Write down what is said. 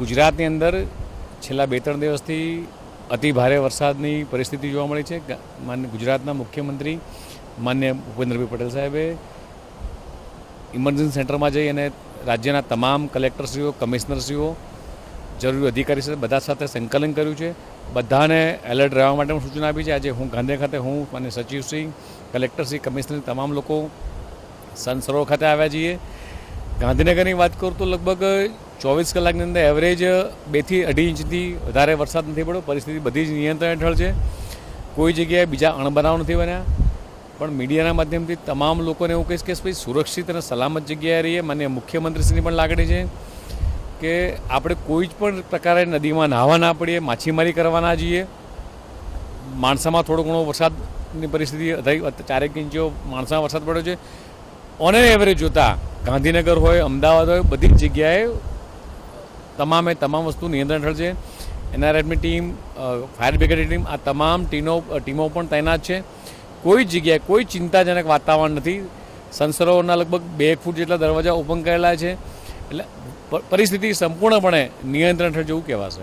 ગુજરાતની અંદર છેલ્લા બે ત્રણ દિવસથી અતિ ભારે વરસાદની પરિસ્થિતિ જોવા મળી છે. માન્ય ગુજરાતના મુખ્યમંત્રી, માન્ય ભૂપેન્દ્રભાઈ પટેલ સાહેબે ઇમરજન્સી સેન્ટરમાં જઈ અને રાજ્યના તમામ કલેક્ટરશ્રીઓ, કમિશનરશ્રીઓ, જરૂરી અધિકારી સાથે બધા સાથે સંકલન કર્યું છે. બધાને એલર્ટ રહેવા માટે પણ સૂચના આપી છે. આજે હું ગાંધી ખાતે હું અને સચિવશ્રી, કલેક્ટરશ્રી, કમિશનર, તમામ લોકો સન સરોવર ખાતે આવ્યા છીએ. ગાંધીનગરની વાત કરું તો લગભગ ચોવીસ કલાકની અંદર એવરેજ બેથી અઢી ઇંચથી વધારે વરસાદ નથી પડ્યો. પરિસ્થિતિ બધી જ નિયંત્રણ હેઠળ છે. કોઈ જગ્યાએ બીજા અણબનાવ નથી બન્યા. પણ મીડિયાના માધ્યમથી તમામ લોકોને એવું કહીશ કે ભાઈ સુરક્ષિત અને સલામત જગ્યાએ રહીએ. મને મુખ્યમંત્રીશ્રીની પણ લાગણી છે કે આપણે કોઈ જ પણ પ્રકારે નદીમાં નાહવા ના પડીએ, માછીમારી કરવા ના જઈએ. માણસામાં થોડો ઘણો વરસાદની પરિસ્થિતિ ચારેક ઇંચો માણસામાં વરસાદ પડ્યો છે. ઓન એન એવરેજ જોતા ગાંધીનગર હોય, અમદાવાદ હોય, બધી જ જગ્યાએ તમામે તમામ વસ્તુ નિયંત્રણ હેઠળ છે. એનઆરએફની ટીમ ફાયર બ્રિગેડની ટીમ, આ તમામ ટીનો ટીમો પણ તૈનાત છે. કોઈ જગ્યાએ કોઈ ચિંતાજનક વાતાવરણ નથી. સંસરોવરના લગભગ બે ફૂટ જેટલા દરવાજા ઓપન કરેલા છે. એટલે પરિસ્થિતિ સંપૂર્ણપણે નિયંત્રણ હેઠળ જેવું કહેવાશે.